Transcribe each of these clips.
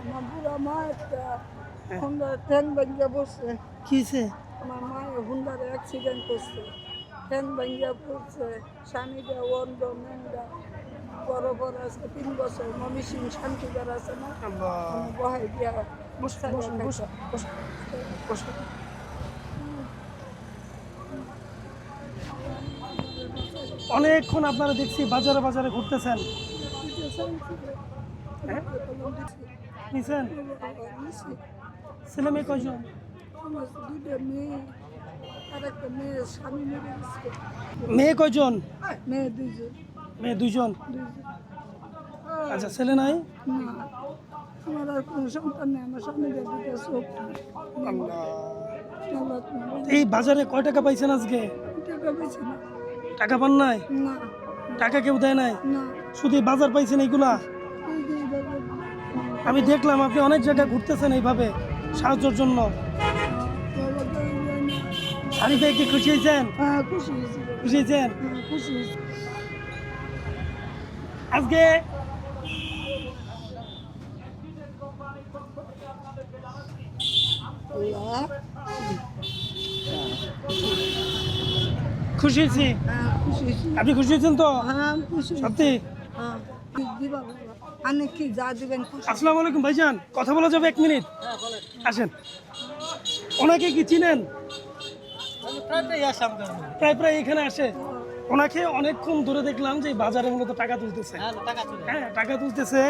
আমার বুড়া মা একটা হুন্ডার ট্যাঙ্ক ভাঙ্গিয়া পড়ছে কিসে? আমার মায়ের হুন্ডার অ্যাক্সিডেন্ট করছে ট্যাঙ্ক ভাঙ্গিয়া পড়ছে স্বামীটা অন্ধ মেঙ্গা বড় বড় আছে তিন বছর মমি সিং শান্তিদার আছে না বহাই দিয়া বসো বসো বসো বসো বসো। অনেকক্ষণ আপনারা দেখছি বাজারে বাজারে ঘুরতেছেন। হ্যাঁ? নিছেন? ছেলে মেয়ে দুইটা মেয়ে একটা মেয়ে মেরে গেছে মেয়ে দুইজন। আচ্ছা ছেলে নাই? না আমার আর কোনো সন্তান নেই আমার স্বামীদের দুটো চোখ আল্লাহ। তোমার এই বাজারে কয় টাকা পাইছেন আজকে? টাকা পেয়েছি না। টাকা পান নাই? না। টাকা কেউ দেয় নাই? শুধু বাজার পাইছেন এইগুলা? আমি দেখলাম আপনি অনেক জায়গায় ঘুরতেছেন এইভাবে সাহায্যের জন্য। শাড়ি পেয়ে কি খুশি হয়েছেন? হ্যাঁ খুশি হয়েছেন? হ্যাঁ আজকে খুশি হয়েছি? হ্যাঁ খুশি হয়েছি। আপনি খুশি হয়েছেন তো? খুশি সত্যি? হ্যাঁ কি যা দিবেন আসসালামু আলাইকুম ভাইজান, কথা বলা যাবে এক মিনিট? আসেন। ওনাকে কি চিনেন? প্রায় প্রায় এখানে আসে। ওনাকে অনেকক্ষণ ধরে দেখলাম যে বাজারে মূলত টাকা তুলতেছে। হ্যাঁ টাকা তুলতেছে।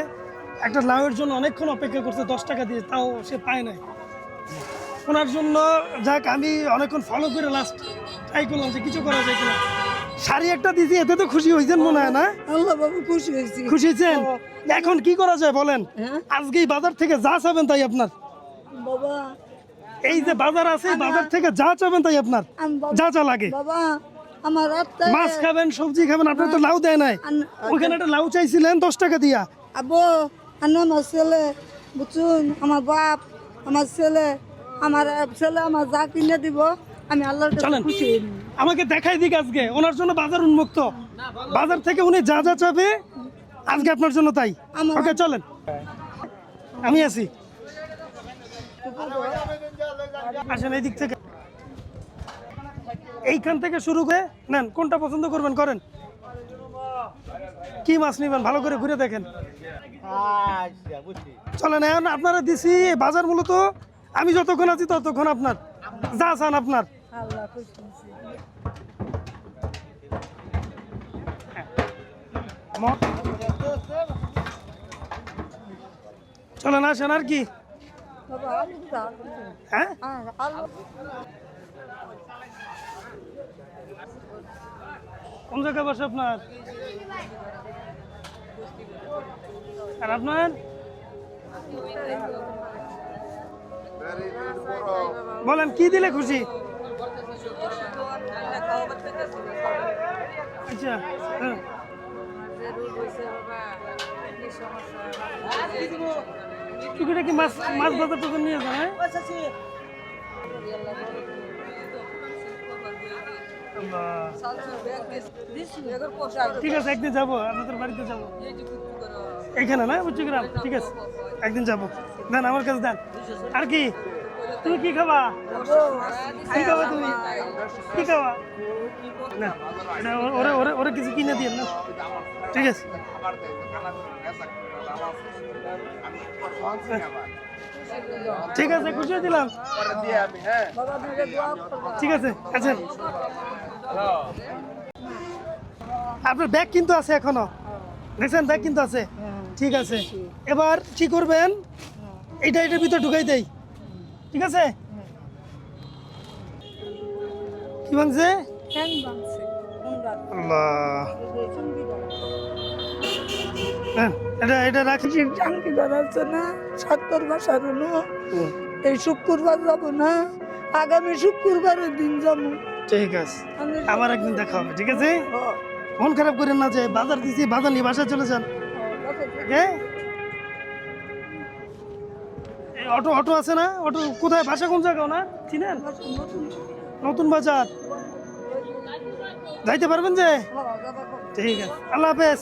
একটা লাউয়ের জন্য অনেকক্ষণ অপেক্ষা করছে, দশ টাকা দিয়ে, তাও সে পায় নাই। ওনার জন্য, যাক, আমি অনেকক্ষণ ফলো করে লাস্ট ট্রাই করলাম যে কিছু করা যায় কিনা। শাড়ি একটা দিয়েছি এতে তো খুশি হয়েছেন মনে হয় না? আল্লাহ বাবু খুশি হয়েছি। খুশি হয়েছেন? এখন কি করা যায় বলেন? হ্যাঁ? আজকে বাজার থেকে যা চাবেন তাই আপনার। বাবা। এই যে বাজার আছে বাজার থেকে যা চাবেন তাই আপনার। যা যা লাগে। বাবা আমার মাছ খাবেন সবজি খাবেন আপনি তো লাউ দেয় নাই। ওখানে একটা লাউ চাইছিলেন দশ টাকা দিয়া। আবু আমার ছেলে বুঝুন আমার বাপ আমার ছেলে আমার ছেলে আমার যা কিনে দিব আমি আল্লাহর কাছে। খুশি আমাকে দেখাই দিক আজকে। ওনার জন্য বাজার উন্মুক্ত। বাজার থেকে উনি যা যা চাবে আজকে আপনার জন্য তাই। ওকে চলেন। আমি আছি। আসেন এই দিক থেকে। এইখান থেকে শুরু করে নেন কোনটা পছন্দ করবেন করেন। কি মাছ নিবেন? ভালো করে ঘুরে দেখেন। চলেন এখন আপনারা দিছি বাজার মূলত। আমি যতক্ষণ আছি ততক্ষণ আপনার। যা চান আপনার। হয়েছি। ম- চলেন আসেন আর কি? হ্যাঁ, কোন জায়গায় বসে আপনার? আর আপনার? বলেন কি দিলে খুশি? আচ্ছা হ্যাঁ। টুকিটা কি মাছ মাছ বাজার টুকু নিয়ে যান হ্যাঁ? ঠিক আছে একদিন যাব আপনাদের বাড়িতে যাব। এখানে না বুঝছি গ্রাম? ঠিক আছে একদিন যাব। দেন আমার কাছে দেন। আর কি? তুমি কি খাবা? কি খাবা তুমি? কি খাবা? না ওরে ওরে ওরে কিছু কিনে দিয়ে না। ঠিক আছে। ঠিক আছে, খুশি দিলাম। দোয়া ঠিক আছে আছেন আপনার ব্যাগ কিন্তু আছে এখনও। দেখছেন, ব্যাগ কিন্তু আছে। ঠিক আছে। এবার কি করবেন? এটা এটার ভিতরে ঢুকাই দেই। ঠিক আছে? কি ভাঙছে হ্যাঁ, এটা এটা রাখি চাঙ্কিদার আছে না? সত্তর হলো। এই শুক্রবার যাব না। আগামী শুক্রবারের দিন যাব। ঠিক আছে। আবার একদিন দেখা হবে ঠিক আছে? মন খারাপ করেন না যে বাজার দিছি বাজার নিয়ে বাসায় চলে যান। অটো অটো আছে না? অটো কোথায়? বাসা কোন জায়গা না চিনেন? নতুন বাজার। যাইতে পারবেন যে? ঠিক আছে। আল্লাহ হাফেজ।